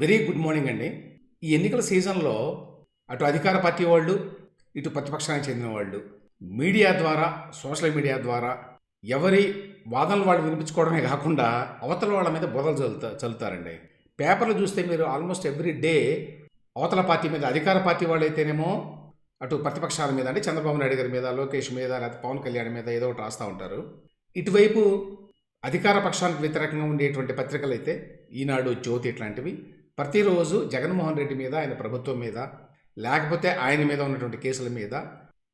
Very good morning అండి. ఈ ఎన్నికల సీజన్లో అటు అధికార పార్టీ వాళ్ళు ఇటు ప్రతిపక్షానికి చెందిన వాళ్ళు మీడియా ద్వారా సోషల్ మీడియా ద్వారా ఎవరి వాదనలు వాళ్ళు వినిపించుకోవడమే కాకుండా అవతల వాళ్ళ మీద బోధలు చల్లుతా చల్లుతారండి. పేపర్లు చూస్తే మీరు ఆల్మోస్ట్ ఎవ్రీ డే అవతల పార్టీ మీద అధికార పార్టీ వాళ్ళు అయితేనేమో అటు ప్రతిపక్షాల మీద అంటే చంద్రబాబు నాయుడు గారి మీద లోకేష్ మీద లేకపోతే పవన్ కళ్యాణ్ మీద ఏదో ఒకటి రాస్తూ ఉంటారు. ఇటువైపు అధికార పక్షానికి వ్యతిరేకంగా ఉండేటువంటి పత్రికలు అయితే ఈనాడు జ్యోతి ఇట్లాంటివి. ప్రతిరోజు జగన్మోహన్ రెడ్డి మీద ఆయన ప్రభుత్వం మీద లేకపోతే ఆయన మీద ఉన్నటువంటి కేసుల మీద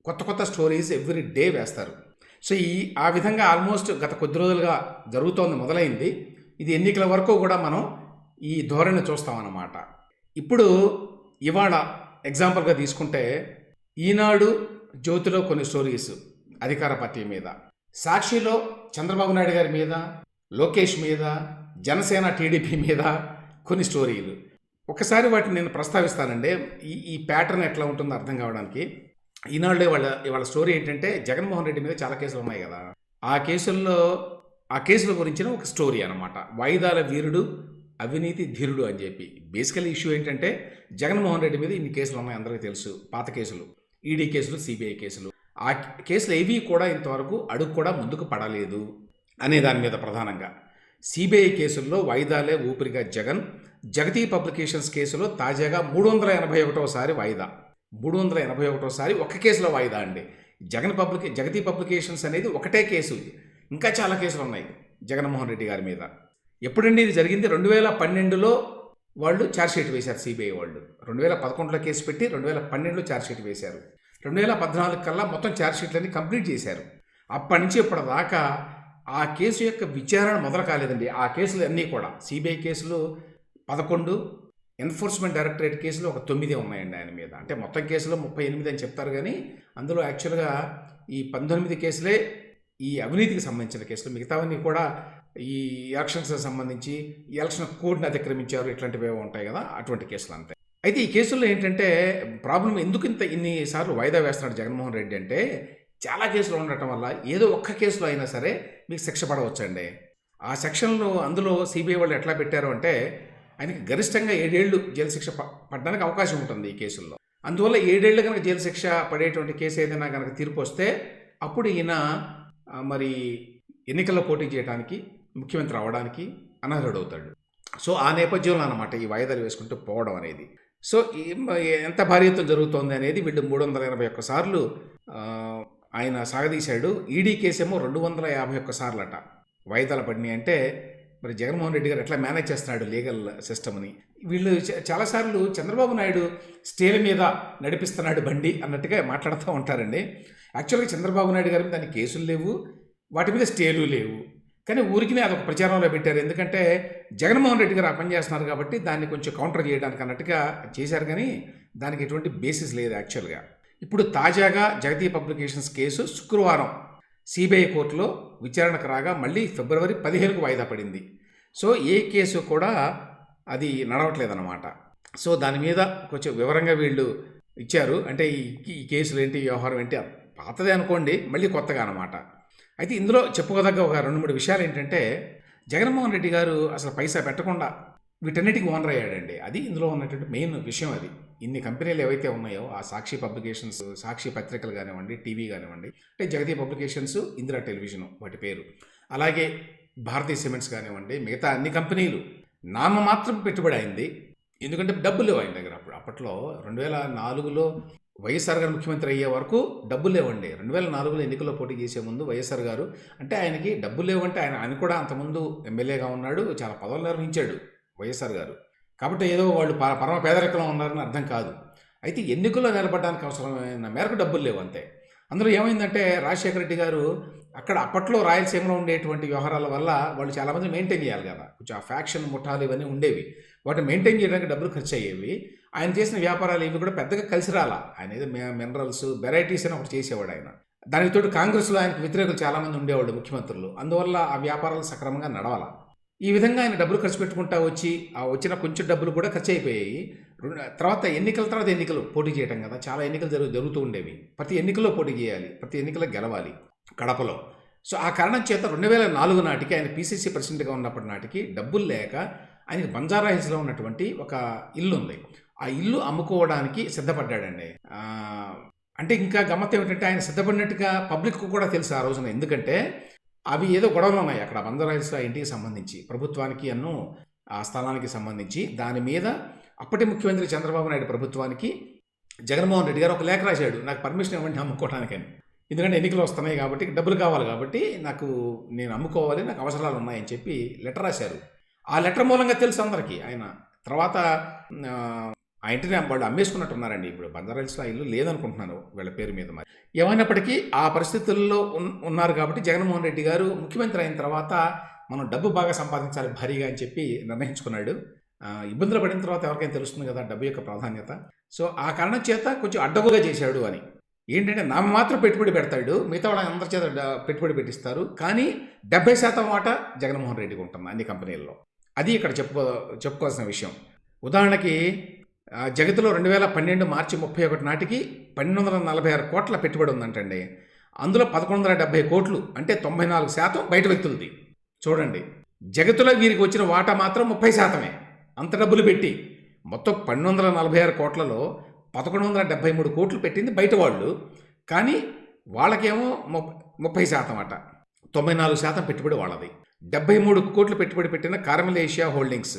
కొత్త కొత్త స్టోరీస్ ఎవ్రీ డే వేస్తారు. సో ఈ ఆ విధంగా ఆల్మోస్ట్ గత కొద్ది రోజులుగా జరుగుతోంది మొదలైంది. ఇది ఎన్నికల వరకు కూడా మనం ఈ ధోరణి చూస్తామన్నమాట. ఇప్పుడు ఇవాళ ఎగ్జాంపుల్గా తీసుకుంటే ఈనాడు జ్యోతిలో కొన్ని స్టోరీస్ అధికార పార్టీ మీద. సాక్షిలో చంద్రబాబు నాయుడు గారి మీద లోకేష్ మీద జనసేన టీడీపీ మీద కొన్ని స్టోరీలు. ఒకసారి వాటిని నేను ప్రస్తావిస్తానండి. ఈ ఈ ప్యాటర్న్ ఎట్లా ఉంటుందో అర్థం కావడానికి. ఈనాడులో వాళ్ళ వాళ్ళ స్టోరీ ఏంటంటే జగన్మోహన్ రెడ్డి మీద చాలా కేసులు ఉన్నాయి కదా. ఆ కేసుల్లో ఆ కేసుల గురించిన ఒక స్టోరీ అనమాట వాయిదాల వీరుడు అవినీతి ధీరుడు అని చెప్పి. బేసికల్ ఇష్యూ ఏంటంటే జగన్మోహన్ రెడ్డి మీద ఇన్ని కేసులు ఉన్నాయి అందరికీ తెలుసు. పాత కేసులు. ఈడీ కేసులు సిబిఐ కేసులు. ఆ కేసులు ఏవి కూడా ఇంతవరకు అడుగు కూడా ముందుకు పడలేదు అనే దాని మీద ప్రధానంగా. సిబిఐ కేసుల్లో వాయిదాలే ఊపిరిగా జగన్ జగతి పబ్లికేషన్స్ కేసులో తాజాగా మూడు వందల ఎనభై ఒకటోసారి వాయిదా. మూడు వందల ఎనభై ఒకటోసారి ఒక కేసులో వాయిదా అండి. జగన్ పబ్లికే జగతీ పబ్లికేషన్స్ అనేది ఒకటే కేసు. ఇంకా చాలా కేసులు ఉన్నాయి జగన్మోహన్ రెడ్డి గారి మీద. ఎప్పుడండి ఇది జరిగింది? రెండు వేల పన్నెండులో వాళ్ళు ఛార్జ్షీట్ వేశారు సిబిఐ వాళ్ళు. రెండు వేల పదకొండులో కేసు పెట్టి రెండు వేల పన్నెండులో ఛార్జ్షీట్ వేశారు. రెండు వేల పద్నాలుగు కల్లా మొత్తం ఛార్జ్షీట్లన్నీ కంప్లీట్ చేశారు. అప్పటి నుంచి ఇప్పటిదాకా ఆ కేసు యొక్క విచారణ మొదలు కాలేదండి. ఆ కేసులు అన్నీ కూడా సిబిఐ కేసులు పదకొండు ఎన్ఫోర్స్మెంట్ డైరెక్టరేట్ కేసులు ఒక తొమ్మిది ఉన్నాయండి ఆయన మీద. అంటే మొత్తం కేసులో ముప్పై ఎనిమిది అని చెప్తారు కానీ అందులో యాక్చువల్గా ఈ పంతొమ్మిది కేసులే ఈ అవినీతికి సంబంధించిన కేసులు. మిగతావన్నీ కూడా ఈ ఎలక్షన్స్ సంబంధించి ఎలక్షన్ కోడ్ని అతిక్రమించారు ఇట్లాంటివి ఏవో ఉంటాయి కదా అటువంటి కేసులు అంతే. అయితే ఈ కేసుల్లో ఏంటంటే ప్రాబ్లం ఎందుకు ఇంత ఇన్నిసార్లు వాయిదా వేస్తున్నాడు జగన్మోహన్ రెడ్డి అంటే చాలా కేసులు ఉండటం వల్ల ఏదో ఒక్క కేసులో అయినా సరే మీకు శిక్ష పడవచ్చండి. ఆ సెక్షన్లో అందులో సిబిఐ వాళ్ళు ఎట్లా పెట్టారు అంటే ఆయనకి గరిష్టంగా ఏడేళ్ళు జైలు శిక్ష పడడానికి అవకాశం ఉంటుంది ఈ కేసుల్లో. అందువల్ల ఏడేళ్ళు కనుక జైలు శిక్ష పడేటువంటి కేసు ఏదైనా కనుక తీర్పు వస్తే అప్పుడు ఈయన మరి ఎన్నికల్లో పోటీ చేయడానికి ముఖ్యమంత్రి అవడానికి అనర్హుడవుతాడు. సో ఆ నేపథ్యంలో అనమాట ఈ వాయిదాలు వేసుకుంటూ పోవడం అనేది. సో ఎంత భారీ ఎత్తున జరుగుతోంది అనేది వీళ్ళు మూడు వందల ఎనభై ఒక్క సార్లు ఆయన సాగదీశాడు. ఈడీ కేసేమో రెండు వందల యాభై ఒక్క సార్లట. అట వాయిదాలు పడినాయి అంటే మరి జగన్మోహన్ రెడ్డి గారు ఎట్లా మేనేజ్ చేస్తున్నాడు లీగల్ సిస్టమ్ని? వీళ్ళు చాలాసార్లు చంద్రబాబు నాయుడు స్టేల మీద నడిపిస్తున్నాడు బండి అన్నట్టుగా మాట్లాడుతూ ఉంటారండి. యాక్చువల్గా చంద్రబాబు నాయుడు గారి మీద దాని కేసులు లేవు వాటి మీద స్టేలు లేవు. కానీ ఊరికినే అదొక ప్రచారంలో పెట్టారు. ఎందుకంటే జగన్మోహన్ రెడ్డి గారు ఆ పని చేస్తున్నారు కాబట్టి దాన్ని కొంచెం కౌంటర్ చేయడానికి అన్నట్టుగా చేశారు కానీ దానికి ఎటువంటి బేసిస్ లేదు యాక్చువల్గా. ఇప్పుడు తాజాగా జగతీ పబ్లికేషన్స్ కేసు శుక్రవారం. సిబిఐ కోర్టులో విచారణకు రాగా మళ్ళీ ఫిబ్రవరి పదిహేనుకు వాయిదా పడింది. సో ఏ కేసు కూడా అది నడవట్లేదన్నమాట. సో దాని మీద కొంచెం వివరంగా వీళ్ళు ఇచ్చారు. అంటే ఈ కేసులు ఏంటి వ్యవహారం ఏంటి పాతదే అనుకోండి మళ్ళీ కొత్తగా అనమాట అయితే ఇందులో చెప్పుకోదగ్గ ఒక రెండు మూడు విషయాలు ఏంటంటే జగన్మోహన్ రెడ్డి గారు అసలు పైసా పెట్టకుండా వీటన్నిటికీ ఓనర్ అయ్యాడండి. అది ఇందులో ఉన్నటువంటి మెయిన్ విషయం అది. ఇన్ని కంపెనీలు ఏవైతే ఉన్నాయో ఆ సాక్షి పబ్లికేషన్స్ సాక్షి పత్రికలు కానివ్వండి టీవీ కానివ్వండి అంటే జగతి పబ్లికేషన్స్ ఇందిరా టెలివిజన్ వాటి పేరు. అలాగే భారతీయ సిమెంట్స్ కానివ్వండి మిగతా అన్ని కంపెనీలు. నామమాత్రం పెట్టుబడి అయింది. ఎందుకంటే డబ్బులు లేవు ఆయన దగ్గర అప్పుడు. అప్పట్లో రెండు వేల నాలుగులో వైఎస్ఆర్ గారు ముఖ్యమంత్రి అయ్యే వరకు డబ్బులు లేవండి. రెండు వేల నాలుగులో ఎన్నికల్లో పోటీ చేసే ముందు వైఎస్ఆర్ గారు అంటే ఆయనకి డబ్బులు లేవంటే ఆయన ఆయన కూడా అంతకుముందు ఎమ్మెల్యేగా ఉన్నాడు చాలా పదవులు నిర్వహించాడు వైఎస్ఆర్ గారు. కాబట్టి ఏదో వాళ్ళు పరమ పేదరికంలో ఉన్నారని అర్థం కాదు. అయితే ఎన్నికల్లో నిలబడడానికి అవసరమైన మేరకు డబ్బులు లేవు అంతే. అందులో ఏమైందంటే రాజశేఖర రెడ్డి గారు అక్కడ అప్పట్లో రాయలసీమలో ఉండేటువంటి వ్యవహారాల వల్ల వాళ్ళు చాలామంది మెయింటైన్ చేయాలి కదా. కొంచెం ఆ ఫ్యాక్షన్ ముఠాలు ఇవన్నీ ఉండేవి. వాటిని మెయింటైన్ చేయడానికి డబ్బులు ఖర్చు అయ్యేవి ఆయన చేసిన వ్యాపారాలు ఇవి కూడా పెద్దగా కలిసి రాలా. ఆయన ఏదో మినరల్స్ వెరైటీస్ అని ఒకటి చేసేవాడు ఆయన. దానితోటి కాంగ్రెస్లో ఆయనకు వ్యతిరేకులు చాలామంది ఉండేవాళ్ళు ముఖ్యమంత్రులు. అందువల్ల ఆ వ్యాపారాలు సక్రమంగా నడవాలా. ఈ విధంగా ఆయన డబ్బులు ఖర్చు పెట్టుకుంటా వచ్చి ఆ వచ్చిన కొంచెం డబ్బులు కూడా ఖర్చు అయిపోయాయి. తర్వాత ఎన్నికల తర్వాత ఎన్నికలు పోటీ చేయటం కదా చాలా ఎన్నికలు జరుగు జరుగుతూ ఉండేవి. ప్రతి ఎన్నికల్లో పోటీ చేయాలి ప్రతి ఎన్నికలో గెలవాలి కడపలో. సో ఆ కారణం చేత రెండు వేల నాలుగు నాటికి ఆయన పీసీసీ ప్రెసిడెంట్గా ఉన్నప్పటి నాటికి డబ్బులు లేక ఆయనకి బంజారా హిల్స్లో ఉన్నటువంటి ఒక ఇల్లు ఉంది. ఆ ఇల్లు అమ్ముకోవడానికి సిద్ధపడ్డాడండి. అంటే ఇంకా గమ్మత్ ఏమిటంటే ఆయన సిద్ధపడినట్టుగా పబ్లిక్ కూడా తెలుసు ఆ రోజున. ఎందుకంటే అవి ఏదో గొడవలు ఉన్నాయి. అక్కడ బంజారా ఇంటికి సంబంధించి ప్రభుత్వానికి అన్ను ఆ స్థలానికి సంబంధించి. దాని మీద అప్పటి ముఖ్యమంత్రి చంద్రబాబు నాయుడు ప్రభుత్వానికి జగన్మోహన్ రెడ్డి గారు ఒక లేఖ రాశాడు. నాకు పర్మిషన్ ఇవ్వండి అమ్ముకోవడానికని. ఎందుకంటే ఎన్నికలు వస్తున్నాయి కాబట్టి డబ్బులు కావాలి కాబట్టి నాకు నేను అమ్ముకోవాలి నాకు అవసరాలు ఉన్నాయని చెప్పి లెటర్ రాశారు. ఆ లెటర్ మూలంగా తెలుసు అందరికీ. ఆయన తర్వాత ఆ, ఇంటిని వాళ్ళు అమ్మేసుకున్నట్టున్నారండి. ఇప్పుడు బంజారాల్స్లో ఇల్లు లేదనుకుంటున్నాను వీళ్ళ పేరు మీద మరి. ఏమైనప్పటికీ ఆ పరిస్థితుల్లో ఉన్- ఉన్నారు కాబట్టి జగన్మోహన్ రెడ్డి గారు ముఖ్యమంత్రి అయిన తర్వాత మనం డబ్బు బాగా సంపాదించాలి భారీగా అని చెప్పి నిర్ణయించుకున్నాడు. ఇబ్బందులు పడిన తర్వాత ఎవరికైనా తెలుస్తుంది కదా డబ్బు యొక్క ప్రాధాన్యత. సో ఆ కారణం చేత కొంచెం అడ్డగుగా చేశాడు అని. ఏంటంటే నా మాత్రం పెట్టుబడి పెడతాడు మిగతా వాళ్ళ అందరి చేత పెట్టుబడి పెట్టిస్తారు. కానీ డెబ్బై శాతం వాటా జగన్మోహన్ రెడ్డికి ఉంటుంది అన్ని కంపెనీల్లో. అది ఇక్కడ చెప్పుకో చెప్పుకోవాల్సిన విషయం. ఉదాహరణకి జగత్తులో రెండు వేల పన్నెండు మార్చి ముప్పై ఒకటి నాటికి పన్నెండు వందల నలభై ఆరు కోట్ల పెట్టుబడి ఉందంటండి. అందులో పదకొండు వందల డెబ్బై కోట్లు అంటే తొంభై నాలుగు శాతం బయట వ్యక్తులది. చూడండి జగత్తులో వీరికి వచ్చిన వాటా మాత్రం ముప్పై శాతమే. అంత డబ్బులు పెట్టి మొత్తం పన్నెండు వందల నలభై ఆరు కోట్లలో పదకొండు వందల డెబ్బై మూడు కోట్లు పెట్టింది బయట వాళ్ళు. కానీ వాళ్ళకేమో ముప్ ముప్పై శాతం అట తొంభై నాలుగు శాతం పెట్టుబడి వాళ్ళది. డెబ్బై మూడు కోట్లు పెట్టుబడి పెట్టిన కార్మల్ ఏషియా హోల్డింగ్స్.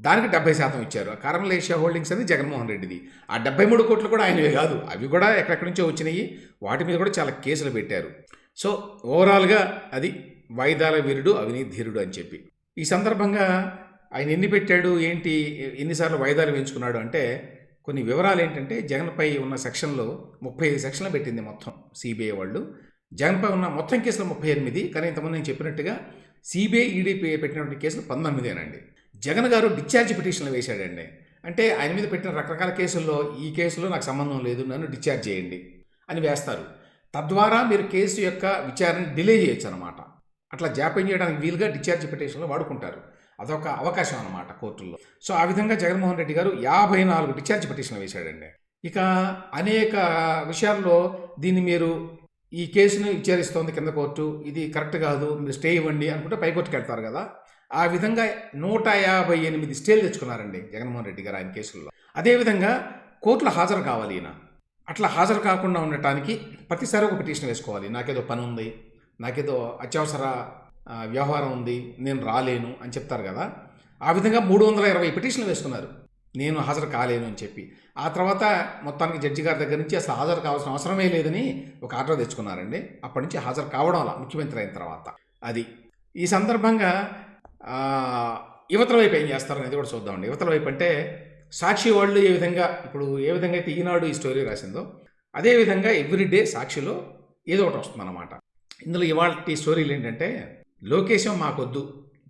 దానికి డెబ్బై శాతం ఇచ్చారు. ఆ కారమల్ ఏషియా హోల్డింగ్స్ అనేది జగన్మోహన్ రెడ్డిది. ఆ డెబ్బై మూడు కోట్లు కూడా ఆయనవే కాదు. అవి కూడా ఎక్కడెక్కడి నుంచో వచ్చినాయి. వాటి మీద కూడా చాలా కేసులు పెట్టారు. సో ఓవరాల్గా అది వాయిదాల వీరుడు అవినీతి ధీరుడు అని చెప్పి. ఈ సందర్భంగా ఆయన ఎన్ని పెట్టాడు? ఏంటి? ఎన్నిసార్లు వాయిదాలు వేయించుకున్నాడు? అంటే కొన్ని వివరాలు ఏంటంటే జగన్పై ఉన్న సెక్షన్లో ముప్పై ఐదు సెక్షన్లు పెట్టింది మొత్తం సిబిఐ వాళ్ళు. జగన్పై ఉన్న మొత్తం కేసులు ముప్పై ఎనిమిది. కానీ ఇంతకుముందు నేను చెప్పినట్టుగా సిబిఐ ఈడీపీ పెట్టినటువంటి కేసులు పంతొమ్మిదేనండి. జగన్ గారు డిశ్చార్జ్ పిటిషన్లు వేశాడండి. అంటే ఆయన మీద పెట్టిన రకరకాల కేసుల్లో ఈ కేసులో నాకు సంబంధం లేదు నన్ను డిశ్చార్జ్ చేయండి అని వేస్తారు. తద్వారా మీరు కేసు యొక్క విచారణ డిలే చేయొచ్చు అనమాట అట్లా జాప్యం చేయడానికి వీలుగా డిశ్చార్జ్ పిటిషన్లు వాడుకుంటారు. అదొక అవకాశం అనమాట కోర్టుల్లో. సో ఆ విధంగా జగన్మోహన్ రెడ్డి గారు యాభై నాలుగు డిశ్చార్జ్ పిటిషన్లు వేశాడండి. ఇక అనేక విషయాల్లో దీన్ని మీరు ఈ కేసును విచారిస్తోంది కింద కోర్టు. ఇది కరెక్ట్ కాదు మీరు స్టే ఇవ్వండి అనుకుంటే పైకోర్టుకి వెళ్తారు కదా. ఆ విధంగా నూట యాభై ఎనిమిది స్టేలు తెచ్చుకున్నారండి జగన్మోహన్ రెడ్డి గారు ఆయన కేసుల్లో. అదేవిధంగా కోర్టులో హాజరు కావాలి ఈయన. అట్లా హాజరు కాకుండా ఉండటానికి ప్రతిసారి ఒక పిటిషన్ వేసుకోవాలి. నాకేదో పని ఉంది నాకేదో అత్యవసర వ్యవహారం ఉంది నేను రాలేను అని చెప్తారు కదా. ఆ విధంగా మూడు వందల ఇరవై పిటిషన్లు వేసుకున్నారు. నేను హాజరు కాలేను అని చెప్పి. ఆ తర్వాత మొత్తానికి జడ్జి గారి దగ్గర నుంచి అసలు హాజరు కావాల్సిన అవసరమే లేదని ఒక ఆర్డర్ తెచ్చుకున్నారండి. అప్పటి నుంచి హాజరు కావడం అలా ముఖ్యమంత్రి అయిన తర్వాత. అది. ఈ సందర్భంగా యువతల వైపు ఏం చేస్తారనేది కూడా చూద్దామండి. యువతల వైపు అంటే సాక్షి వాళ్ళు ఏ విధంగా ఇప్పుడు ఏ విధంగా అయితే ఈనాడు ఈ స్టోరీ రాసిందో అదే విధంగా ఎవ్రీడే సాక్షిలో ఏదో ఒకటి వస్తుందన్నమాట. ఇందులో ఇవాళ స్టోరీలు ఏంటంటే లోకేశం మాకొద్దు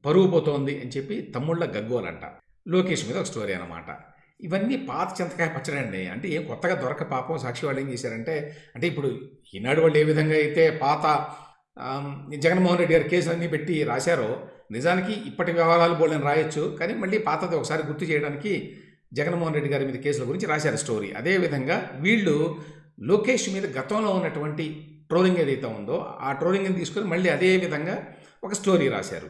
పరువు పోతోంది అని చెప్పి తమ్ముళ్ళ గగ్గోలంట. లోకేష్ మీద ఒక స్టోరీ అనమాట ఇవన్నీ పాత చింతకాయ పచ్చడి అండి. అంటే ఏం కొత్తగా దొరక పాపం సాక్షి వాళ్ళు ఏం చేశారంటే అంటే ఇప్పుడు ఈనాడు వాళ్ళు ఏ విధంగా అయితే పాత జగన్మోహన్ రెడ్డి గారి కేసులన్నీ పెట్టి రాశారో నిజానికి ఇప్పటి వ్యవహారాలు బోళ్ళని రాయొచ్చు కానీ మళ్ళీ పాతది ఒకసారి గుర్తు చేయడానికి జగన్మోహన్ రెడ్డి గారి మీద కేసుల గురించి రాశారు స్టోరీ. అదేవిధంగా వీళ్ళు లోకేష్ మీద గతంలో ఉన్నటువంటి ట్రోలింగ్ ఏదైతే ఉందో ఆ ట్రోలింగ్ని తీసుకొని మళ్ళీ అదే విధంగా ఒక స్టోరీ రాశారు.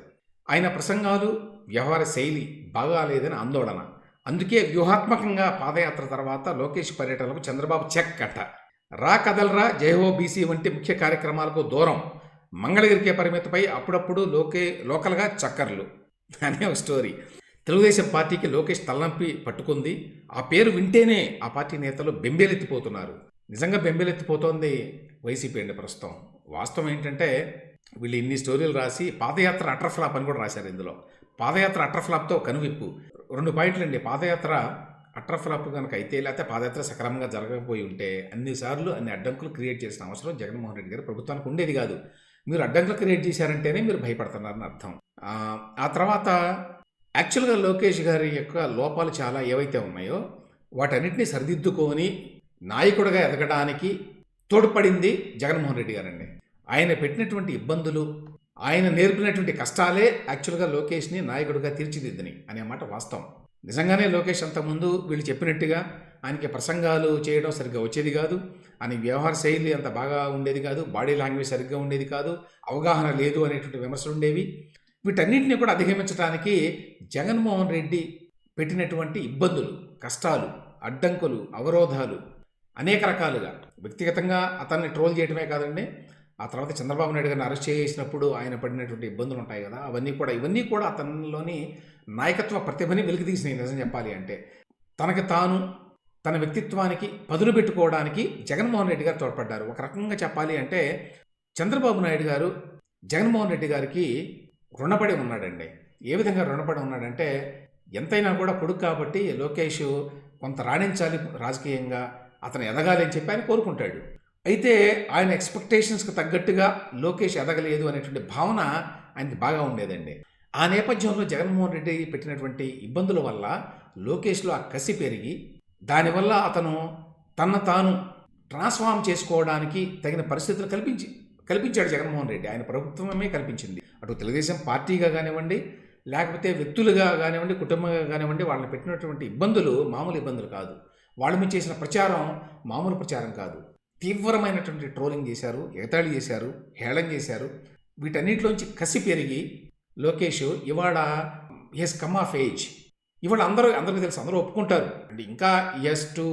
ఆయన ప్రసంగాలు వ్యవహార శైలి బాగాలేదని ఆందోళన. అందుకే వ్యూహాత్మకంగా పాదయాత్ర తర్వాత లోకేష్ పర్యటనలకు చంద్రబాబు చెక్ కట్ట రా కదలరా జయహో బీసీ వంటి ముఖ్య కార్యక్రమాలకు దూరం. మంగళగిరికే పరిమితపై అప్పుడప్పుడు లోకే లోకల్గా చక్కర్లు. అనే ఒక స్టోరీ. తెలుగుదేశం పార్టీకి లోకేష్ తలనొప్పి పట్టుకుంది. ఆ పేరు వింటేనే ఆ పార్టీ నేతలు బెంబేలెత్తిపోతున్నారు. నిజంగా బెంబేలెత్తిపోతోంది వైసీపీ అండి ప్రస్తుతం. వాస్తవం ఏంటంటే వీళ్ళు ఇన్ని స్టోరీలు రాసి పాదయాత్ర అటర్ ఫ్లాప్ అని కూడా రాశారు ఇందులో. పాదయాత్ర అటర్ ఫ్లాప్తో కనువిప్పు. రెండు పాయింట్లు అండి పాదయాత్ర అట్రఫ్లాప్ కనుక అయితే లేకపోతే పాదయాత్ర సక్రమంగా జరగకపోయి ఉంటే అన్నిసార్లు అన్ని అడ్డంకులు క్రియేట్ చేసిన అవసరం జగన్మోహన్ రెడ్డి గారు ప్రభుత్వానికి ఉండేది కాదు. మీరు అడ్డంకులు క్రియేట్ చేశారంటేనే మీరు భయపడుతున్నారని అర్థం. ఆ, తర్వాత యాక్చువల్గా లోకేష్ గారి యొక్క లోపాలు చాలా ఏవైతే ఉన్నాయో వాటన్నిటిని సరిదిద్దుకొని నాయకుడిగా ఎదగడానికి తోడ్పడింది జగన్మోహన్ రెడ్డి గారండి. ఆయన పెట్టినటువంటి ఇబ్బందులు ఆయన నేర్పినటువంటి కష్టాలే యాక్చువల్గా లోకేష్ని నాయకుడిగా తీర్చిదిద్దని అనే మాట వాస్తవం. నిజంగానే లోకేష్ అంతకుముందు వీళ్ళు చెప్పినట్టుగా ఆయనకి ప్రసంగాలు చేయడం సరిగ్గా వచ్చేది కాదు. ఆయన వ్యవహార శైలి అంత బాగా ఉండేది కాదు. బాడీ లాంగ్వేజ్ సరిగ్గా ఉండేది కాదు. అవగాహన లేదు అనేటువంటి విమర్శలు ఉండేవి. వీటన్నింటినీ కూడా అధిగమించడానికి జగన్మోహన్ రెడ్డి పెట్టినటువంటి ఇబ్బందులు కష్టాలు అడ్డంకులు అవరోధాలు అనేక రకాలుగా. వ్యక్తిగతంగా అతన్ని ట్రోల్ చేయడమే కాదండి. ఆ తర్వాత చంద్రబాబు నాయుడు గారిని అరెస్ట్ చేసినప్పుడు ఆయన పడినటువంటి ఇబ్బందులు ఉంటాయి కదా. అవన్నీ కూడా ఇవన్నీ కూడా అతనిలోని నాయకత్వ ప్రతిభని వెలికితీసినాయి నిజం చెప్పాలి అంటే. తనకి తాను తన వ్యక్తిత్వానికి పదును పెట్టుకోవడానికి జగన్మోహన్ రెడ్డి గారు తోడ్పడ్డారు. ఒక రకంగా చెప్పాలి అంటే చంద్రబాబు నాయుడు గారు జగన్మోహన్ రెడ్డి గారికి రుణపడి ఉన్నాడండి. ఏ విధంగా రుణపడి ఉన్నాడంటే ఎంతైనా కూడా కొడుకు కాబట్టి లోకేష్ కొంత రాణించాలి రాజకీయంగా అతను ఎదగాలి అని చెప్పి ఆయన కోరుకుంటాడు. అయితే ఆయన ఎక్స్పెక్టేషన్స్కి తగ్గట్టుగా లోకేష్ ఎదగలేదు అనేటువంటి భావన ఆయనకి బాగా ఉండేదండి. ఆ నేపథ్యంలో జగన్మోహన్ రెడ్డి పెట్టినటువంటి ఇబ్బందుల వల్ల లోకేష్లో ఆ కసి పెరిగి దానివల్ల అతను తన తాను ట్రాన్స్ఫార్మ్ చేసుకోవడానికి తగిన పరిస్థితులు కల్పించి కల్పించాడు జగన్మోహన్ రెడ్డి. ఆయన ప్రభుత్వమే కల్పించింది. అటు తెలుగుదేశం పార్టీగా కానివ్వండి లేకపోతే వ్యక్తులుగా కానివ్వండి కుటుంబంగా కానివ్వండి వాళ్ళని పెట్టినటువంటి ఇబ్బందులు మామూలు ఇబ్బందులు కాదు. వాళ్ళ మీద చేసిన ప్రచారం మామూలు ప్రచారం కాదు. తీవ్రమైనటువంటి ట్రోలింగ్ చేశారు ఎగతాళి చేశారు హేళన చేశారు. వీటన్నిటిలోంచి కసి పెరిగి లోకేష్ ఇవాళ హెస్ కమ్ ఆఫ్ ఏజ్ ఇవాళ అందరూ అందరికీ తెలుసు అందరూ ఒప్పుకుంటారు. అండ్ ఇంకా yes to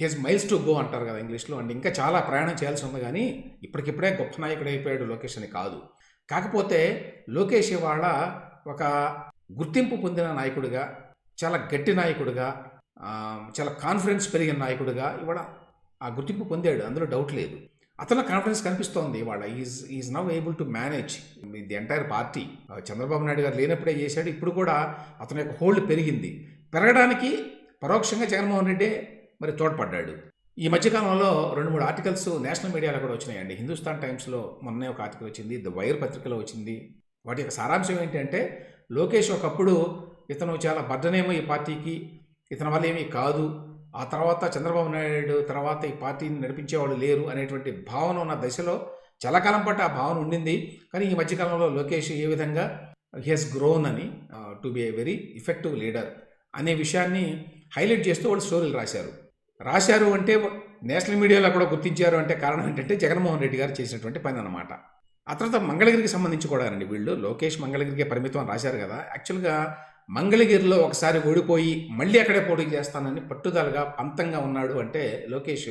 Hess miles to go అంటారు కదా ఇంగ్లీష్లో. అండ్ ఇంకా చాలా ప్రయాణం చేయాల్సి ఉంది కానీ ఇప్పటికిప్పుడే గొప్ప నాయకుడు అయిపోయాడు లోకేష్ అని కాదు. కాకపోతే లోకేష్ ఇవాళ ఒక గుర్తింపు పొందిన నాయకుడిగా చాలా గట్టి నాయకుడిగా చాలా కాన్ఫిడెన్స్ పెరిగిన నాయకుడిగా ఇవాళ ఆ గుర్తింపు పొందాడు. అందులో డౌట్ లేదు. అతను కాన్ఫిడెన్స్ కనిపిస్తోంది. వాళ్ళ is is now able to manage the entire party Chandrababu Naidu garu లేనప్పుడే చేశాడు. ఇప్పుడు కూడా అతని యొక్క హోల్డ్ పెరిగింది. పెరగడానికి పరోక్షంగా జగన్మోహన్ రెడ్డి మరి తోడ్పడ్డాడు. ఈ మధ్యకాలంలో రెండు మూడు ఆర్టికల్స్ నేషనల్ మీడియాలో కూడా వచ్చినాయండి. హిందుస్థాన్ టైమ్స్లో మొన్నే ఒక ఆర్టికల్ వచ్చింది. ద వైర్ పత్రికలో వచ్చింది. వాటి యొక్క సారాంశం ఏంటంటే లోకేష్ ఒకప్పుడు ఇతను చాలా బద్దనేమో ఈ పార్టీకి ఇతని వల్ల ఏమీ కాదు. ఆ తర్వాత చంద్రబాబు నాయుడు తర్వాత ఈ పార్టీని నడిపించేవాళ్ళు లేరు అనేటువంటి భావన ఉన్న దశలో చాలా కాలం పాటు ఆ భావన ఉండింది. కానీ ఈ మధ్యకాలంలో లోకేష్ ఏ విధంగా హెస్ గ్రోన్ అని to be a very effective leader అనే విషయాన్ని హైలైట్ చేస్తూ వాళ్ళు స్టోరీలు రాశారు. రాశారు అంటే నేషనల్ మీడియాలో కూడా గుర్తించారు అంటే కారణం ఏంటంటే జగన్మోహన్ రెడ్డి గారు చేసినటువంటి పని అనమాట ఆ తర్వాత మంగళగిరికి సంబంధించి కూడా అండి వీళ్ళు. లోకేష్ మంగళగిరికి పరిమితం రాశారు కదా. యాక్చువల్గా మంగళగిరిలో ఒకసారి ఓడిపోయి మళ్ళీ అక్కడే పోటీ చేస్తానని పట్టుదలగా పంతంగా ఉన్నాడు అంటే లోకేష్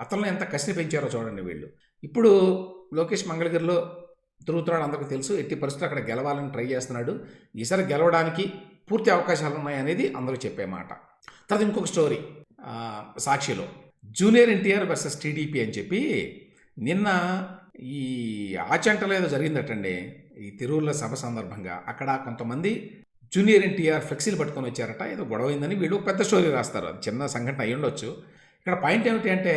అతను ఎంత కసిని పెంచారో చూడండి వీళ్ళు. ఇప్పుడు లోకేష్ మంగళగిరిలో తిరుగుతున్నాడు అందరికీ తెలుసు ఎట్టి పరిస్థితులు అక్కడ గెలవాలని ట్రై చేస్తున్నాడు. ఈసారి గెలవడానికి పూర్తి అవకాశాలు ఉన్నాయనేది అందరూ చెప్పే మాట. తర్వాత ఇంకొక స్టోరీ సాక్షిలో. జూనియర్ ఎన్టీఆర్ వర్సెస్ టీడీపీ అని చెప్పి నిన్న ఈ ఆచంటలో ఏదో జరిగిందటండి. ఈ తిరువుల సభ సందర్భంగా అక్కడ కొంతమంది జూనియర్ ఎన్టీఆర్ ఫ్లెక్సీలు పట్టుకొని వచ్చారట. ఏదో గొడవ వీళ్ళు పెద్ద స్టోరీ రాస్తారు. అది చిన్న సంఘటన అయి ఉండొచ్చు. ఇక్కడ పాయింట్ ఏమిటి అంటే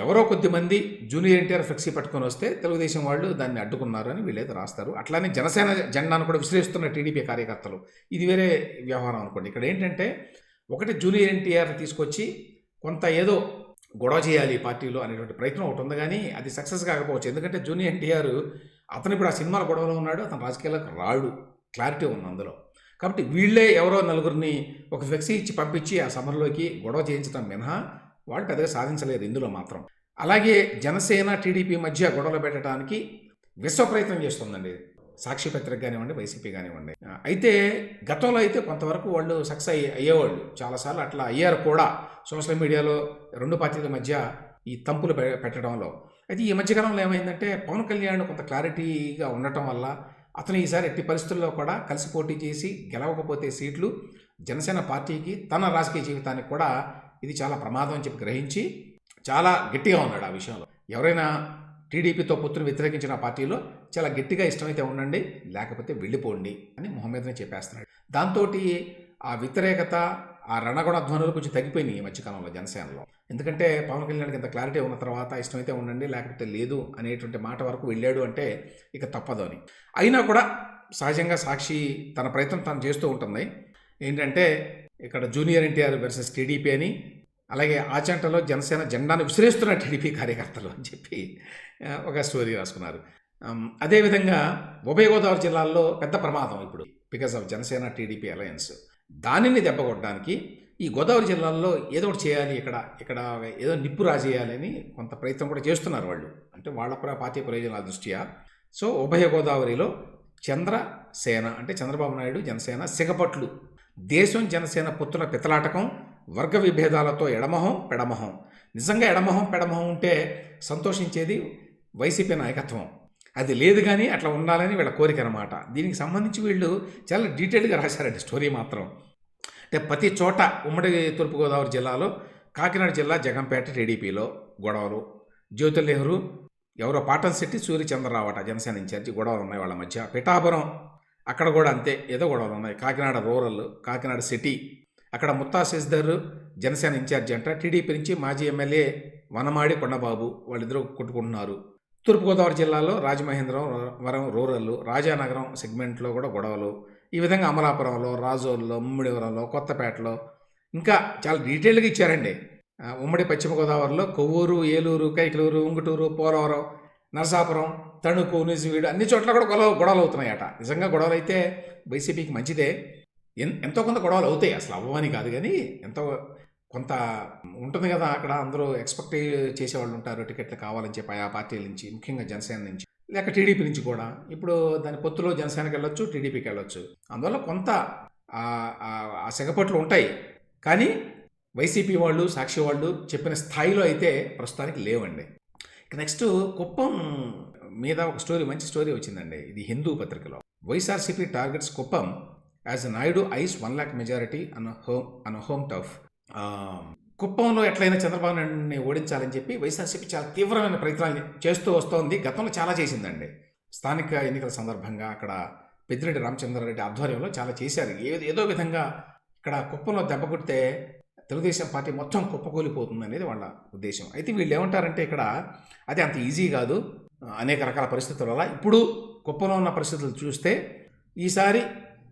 ఎవరో కొద్దిమంది జూనియర్ ఎన్టీఆర్ ఫ్లెక్సీ పట్టుకొని వస్తే తెలుగుదేశం వాళ్ళు దాన్ని అడ్డుకున్నారు అని వీళ్ళైతే రాస్తారు. అట్లానే జనసేన జెండాను కూడా విశ్లేషిస్తున్న టీడీపీ కార్యకర్తలు. ఇది వేరే వ్యవహారం అనుకోండి. ఇక్కడ ఏంటంటే ఒకటి జూనియర్ ఎన్టీఆర్ తీసుకొచ్చి కొంత ఏదో గొడవ చేయాలి పార్టీలో అనేటువంటి ప్రయత్నం ఒకటి ఉంది కానీ అది సక్సెస్ కాకపోవచ్చు. ఎందుకంటే జూనియర్ ఎన్టీఆర్ అతను ఇప్పుడు ఆ సినిమాల గొడవలో ఉన్నాడు అతను రాజకీయాలకు రాడు. క్లారిటీ ఉంది అందులో. కాబట్టి వీళ్ళే ఎవరో నలుగురిని ఒక ఫ్లెక్సీ ఇచ్చి పంపించి ఆ సభలోకి గొడవ చేయించడం మినహా వాళ్ళు పెద్దగా సాధించలేరు ఇందులో మాత్రం. అలాగే జనసేన టీడీపీ మధ్య గొడవలు పెట్టడానికి విశ్వ ప్రయత్నం చేస్తుందండి. సాక్షి పత్రిక కానివ్వండి వైసీపీ కానివ్వండి. అయితే గతంలో అయితే కొంతవరకు వాళ్ళు సక్సెస్ అయ్యేవాళ్ళు. చాలాసార్లు అట్లా అయ్యారు కూడా సోషల్ మీడియాలో రెండు పార్టీల మధ్య ఈ తంపులు పె- పెట్టడంలో. అయితే ఈ మధ్యకాలంలో ఏమైందంటే పవన్ కళ్యాణ్ కొంత క్లారిటీగా ఉండటం వల్ల అతను ఈసారి ఎట్టి పరిస్థితుల్లో కూడా కలిసి పోటీ చేసి గెలవకపోతే సీట్లు జనసేన పార్టీకి తన రాజకీయ జీవితానికి కూడా ఇది చాలా ప్రమాదం అని చెప్పి గ్రహించి చాలా గట్టిగా ఉన్నాడు ఆ విషయంలో. ఎవరైనా టీడీపీతో పొత్తును వ్యతిరేకించిన పార్టీలో చాలా గట్టిగా ఇష్టమైతే ఉండండి లేకపోతే వెళ్ళిపోండి అని మొహమ్మద్ని చెప్పేస్తున్నాడు. దాంతో ఆ వ్యతిరేకత ఆ రణగుణ ధ్వనులు కొంచెం తగ్గిపోయినాయి ఈ మధ్యకాలంలో జనసేనలో. ఎందుకంటే పవన్ కళ్యాణ్కి ఇంత క్లారిటీ ఉన్న తర్వాత ఇష్టమైతే ఉండండి లేకపోతే లేదు అనేటువంటి మాట వరకు వెళ్ళాడు అంటే ఇక తప్పదు అని. అయినా కూడా సహజంగా సాక్షి తన ప్రయత్నం తను చేస్తూ ఉంటుంది ఏంటంటే ఇక్కడ జూనియర్ ఎన్టీఆర్ వర్సెస్ టీడీపీ అని అలాగే ఆచంటలో జనసేన జెండాను విసిరేస్తున్న టీడీపీ కార్యకర్తలు అని చెప్పి ఒక స్టోరీ రాసుకున్నారు. అదేవిధంగా ఉభయ గోదావరి జిల్లాల్లో పెద్ద ప్రమాదం ఇప్పుడు because of Janasena TDP alliance దానిని దెబ్బకొట్టడానికి ఈ గోదావరి జిల్లాల్లో ఏదో ఒకటి చేయాలి ఇక్కడ ఇక్కడ ఏదో నిప్పు రాజేయాలని కొంత ప్రయత్నం కూడా చేస్తున్నారు వాళ్ళు. అంటే వాళ్ళ పార్టీ ప్రయోజనాల దృష్ట్యా. సో ఉభయ గోదావరిలో చంద్రసేన అంటే చంద్రబాబు నాయుడు జనసేన సిగపట్లు. దేశం జనసేన పుత్రుల పితలాటకం వర్గ విభేదాలతో ఎడమొహం పెడమొహం. నిజంగా ఎడమొహం పెడమొహం ఉంటే సంతోషించేది వైసీపీ నాయకత్వం. అది లేదు కానీ అట్లా ఉండాలని వీళ్ళ కోరిక అనమాట దీనికి సంబంధించి వీళ్ళు చాలా డీటెయిల్గా రాశారండి స్టోరీ మాత్రం. అంటే ప్రతి చోట ఉమ్మడి తూర్పుగోదావరి జిల్లాలో కాకినాడ జిల్లా జగంపేట టీడీపీలో గొడవలు జ్యోతి నెహ్రూ ఎవరో పాటన్ శెట్టి సూర్యచంద్రరావు అట జనసేన ఇన్ఛార్జి గొడవలు ఉన్నాయి వాళ్ళ మధ్య. పిఠాపురం అక్కడ కూడా అంతే ఏదో గొడవలు ఉన్నాయి. కాకినాడ రూరల్ కాకినాడ సిటీ అక్కడ ముత్తా శశిధర్ జనసేన ఇన్ఛార్జి అంట. టీడీపీ నుంచి మాజీ ఎమ్మెల్యే వనమాడి కొండబాబు వాళ్ళిద్దరూ కొట్టుకుంటున్నారు. తూర్పుగోదావరి జిల్లాలో రాజమహేంద్రం వరం రూరల్ రాజానగరం సెగ్మెంట్లో కూడా గొడవలు. ఈ విధంగా అమలాపురంలో రాజోల్లో ముమ్మిడివరంలో కొత్తపేటలో ఇంకా చాలా డీటెయిల్గా ఇచ్చారండి. ఉమ్మడి పశ్చిమ గోదావరిలో కొవ్వూరు ఏలూరు కైకలూరు ఉంగుటూరు పోలవరం నరసాపురం తణుకు నిజవీడు అన్ని చోట్ల కూడా గొడవ గొడవలు అవుతున్నాయట. నిజంగా గొడవలు అయితే వైసీపీకి మంచిదే. ఎన్- ఎంతో కొంత గొడవలు అవుతాయి. అసలు అవ్వని కాదు కానీ ఎంతో కొంత ఉంటుంది కదా అక్కడ అందరూ ఎక్స్పెక్ట్ చేసేవాళ్ళు ఉంటారు టికెట్లు కావాలని చెప్పి ఆ పార్టీల నుంచి ముఖ్యంగా జనసేన నుంచి. లేక టీడీపీ నుంచి కూడా. ఇప్పుడు దాని పొత్తులో జనసేనకి వెళ్ళొచ్చు టీడీపీకి వెళ్ళొచ్చు. అందువల్ల కొంత ఆ- సెగపట్లు ఉంటాయి. కానీ వైసీపీ వాళ్ళు సాక్షి వాళ్ళు చెప్పిన స్థాయిలో అయితే ప్రస్తుతానికి లేవండి. ఇక నెక్స్ట్ కుప్పం మీద ఒక స్టోరీ మంచి స్టోరీ వచ్చిందండి. ఇది హిందూ పత్రికలో. YSRCP targets Kuppam as Naidu eyes one lakh majority on home on home turf కుప్పంలో ఎట్లయినా చంద్రబాబు నాయుడిని ఓడించాలని చెప్పి వైఎస్ఆర్సీపీ చాలా తీవ్రమైన ప్రయత్నాలు చేస్తూ వస్తోంది. గతంలో చాలా చేసిందండి. స్థానిక ఎన్నికల సందర్భంగా అక్కడ పెద్దిరెడ్డి రామచంద్రారెడ్డి ఆధ్వర్యంలో చాలా చేశారు. ఏదో విధంగా ఇక్కడ కుప్పంలో దెబ్బ కొడితే తెలుగుదేశం పార్టీ మొత్తం కుప్పకూలిపోతుంది అనేది వాళ్ళ ఉద్దేశం. అయితే వీళ్ళు ఏమంటారంటే ఇక్కడ అది అంత ఈజీ కాదు. అనేక రకాల పరిస్థితుల వల్ల ఇప్పుడు కుప్పంలో ఉన్న పరిస్థితులు చూస్తే ఈసారి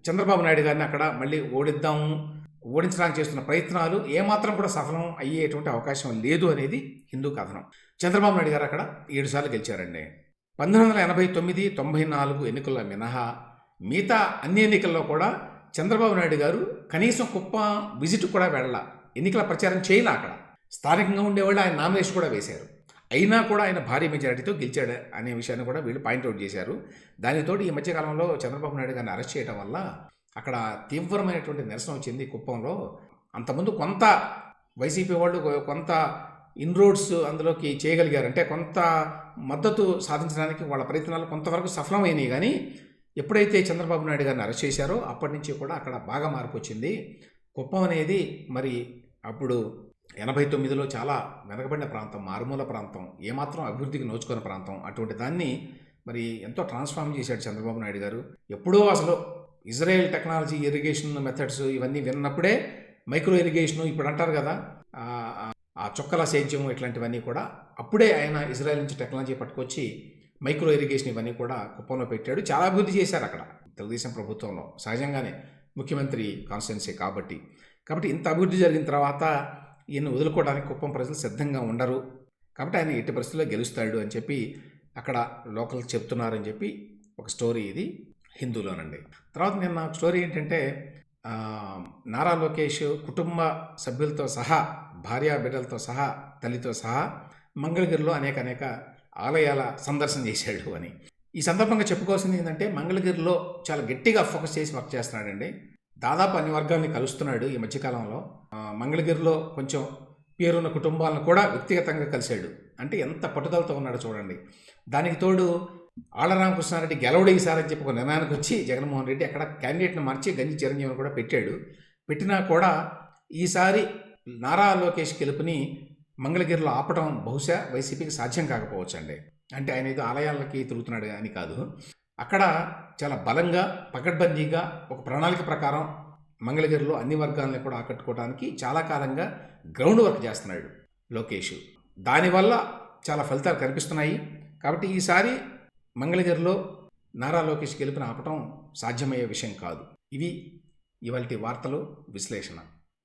చంద్రబాబు నాయుడు గారిని అక్కడ మళ్ళీ ఓడిద్దాము ఓడించడానికి చేస్తున్న ప్రయత్నాలు ఏమాత్రం కూడా సఫలం అయ్యేటువంటి అవకాశం లేదు అనేది హిందూ కథనం. చంద్రబాబు నాయుడు గారు అక్కడ ఏడుసార్లు గెలిచారండి. పంతొమ్మిది వందల ఎనభై తొమ్మిది తొంభై నాలుగు ఎన్నికల్లో మినహా మిగతా అన్ని ఎన్నికల్లో కూడా చంద్రబాబు నాయుడు గారు కనీసం కుప్ప విజిట్ కూడా వెళ్ళాల ఎన్నికల ప్రచారం చేయలే అక్కడ. స్థానికంగా ఉండేవాళ్ళు ఆయన నామినేషన్ కూడా వేశారు. అయినా కూడా ఆయన భారీ మెజారిటీతో గెలిచాడు అనే విషయాన్ని కూడా వీళ్ళు పాయింట్అవుట్ చేశారు. దానితోటి ఈ మధ్యకాలంలో చంద్రబాబు నాయుడు గారిని అరెస్ట్ చేయడం వల్ల అక్కడ తీవ్రమైనటువంటి నిరసన వచ్చింది కుప్పంలో. అంతకుముందు కొంత వైసీపీ వాళ్ళు కొంత ఇన్రోడ్స్ అందులోకి చేయగలిగారు. అంటే కొంత మద్దతు సాధించడానికి వాళ్ళ ప్రయత్నాలు కొంతవరకు సఫలమైనవి. కానీ ఎప్పుడైతే చంద్రబాబు నాయుడు గారిని అరెస్ట్ చేశారో అప్పటి నుంచి కూడా అక్కడ బాగా మార్పు వచ్చింది. కుప్పం అనేది మరి అప్పుడు ఎనభై తొమ్మిదిలో చాలా వెనకబడిన ప్రాంతం మారుమూల ప్రాంతం ఏమాత్రం అభివృద్ధికి నోచుకున్న ప్రాంతం. అటువంటి దాన్ని మరి ఎంతో ట్రాన్స్ఫార్మ్ చేశాడు చంద్రబాబు నాయుడు గారు. ఎప్పుడో అసలు ఇజ్రాయెల్ టెక్నాలజీ ఇరిగేషన్ మెథడ్స్ ఇవన్నీ విన్నప్పుడే మైక్రో ఇరిగేషను ఇప్పుడు అంటారు కదా ఆ, చొక్కల చుక్కల సేద్యం ఇట్లాంటివన్నీ కూడా అప్పుడే ఆయన ఇజ్రాయెల్ నుంచి టెక్నాలజీ పట్టుకొచ్చి మైక్రో ఇరిగేషన్ ఇవన్నీ కూడా కుప్పంలో పెట్టాడు. చాలా అభివృద్ధి చేశారు అక్కడ. తెలుగుదేశం ప్రభుత్వంలో సహజంగానే ముఖ్యమంత్రి కాన్స్టిట్యున్సీ కాబట్టి. కాబట్టి ఇంత అభివృద్ధి జరిగిన తర్వాత ఈయన వదులుకోవడానికి కుప్పం ప్రజలు సిద్ధంగా ఉండరు. కాబట్టి ఆయన ఎట్టి పరిస్థితుల్లో గెలుస్తాడు అని చెప్పి అక్కడ లోకల్ చెప్తున్నారని చెప్పి ఒక స్టోరీ ఇది. హిందూలోనండి తర్వాత నిన్న నా స్టోరీ ఏంటంటే నారా లోకేష్ కుటుంబ సభ్యులతో సహా భార్యా బిడ్డలతో సహా తల్లితో సహా మంగళగిరిలో అనేక అనేక ఆలయాల సందర్శన చేశాడు అని. ఈ సందర్భంగా చెప్పుకోవాల్సింది ఏంటంటే మంగళగిరిలో చాలా గట్టిగా ఫోకస్ చేసి వర్క్ చేస్తున్నాడండి. దాదాపు అన్ని వర్గాల్ని కలుస్తున్నాడు ఈ మధ్యకాలంలో. మంగళగిరిలో కొంచెం పేరున్న కుటుంబాలను కూడా వ్యక్తిగతంగా కలిశాడు. అంటే ఎంత పట్టుదలతో ఉన్నాడో చూడండి. దానికి తోడు ఆళ్ళరామకృష్ణారెడ్డి గెలవడు ఈసారి అని చెప్పి ఒక నిర్ణయానికి వచ్చి జగన్మోహన్ రెడ్డి అక్కడ క్యాండిడేట్ని మార్చి గంజి చిరంజీవిని కూడా పెట్టాడు. పెట్టినా కూడా ఈసారి నారా లోకేష్ గెలుపుని మంగళగిరిలో ఆపటం బహుశా వైసీపీకి సాధ్యం కాకపోవచ్చు అండి అంటే ఆయన ఏదో ఆలయాలకి తిరుగుతున్నాడు అని కాదు. అక్కడ చాలా బలంగా పకడ్బందీగా ఒక ప్రణాళిక ప్రకారం మంగళగిరిలో అన్ని వర్గాలని కూడా ఆకట్టుకోవడానికి చాలా కాలంగా గ్రౌండ్ వర్క్ చేస్తున్నాడు లోకేష్. దానివల్ల చాలా ఫలితాలు కనిపిస్తున్నాయి. కాబట్టి ఈసారి మంగళగిరిలో నారా లోకేష్ గెలుపుని ఆపటం సాధ్యమయ్యే విషయం కాదు. ఇవి ఇవాళ వార్తలు విశ్లేషణ.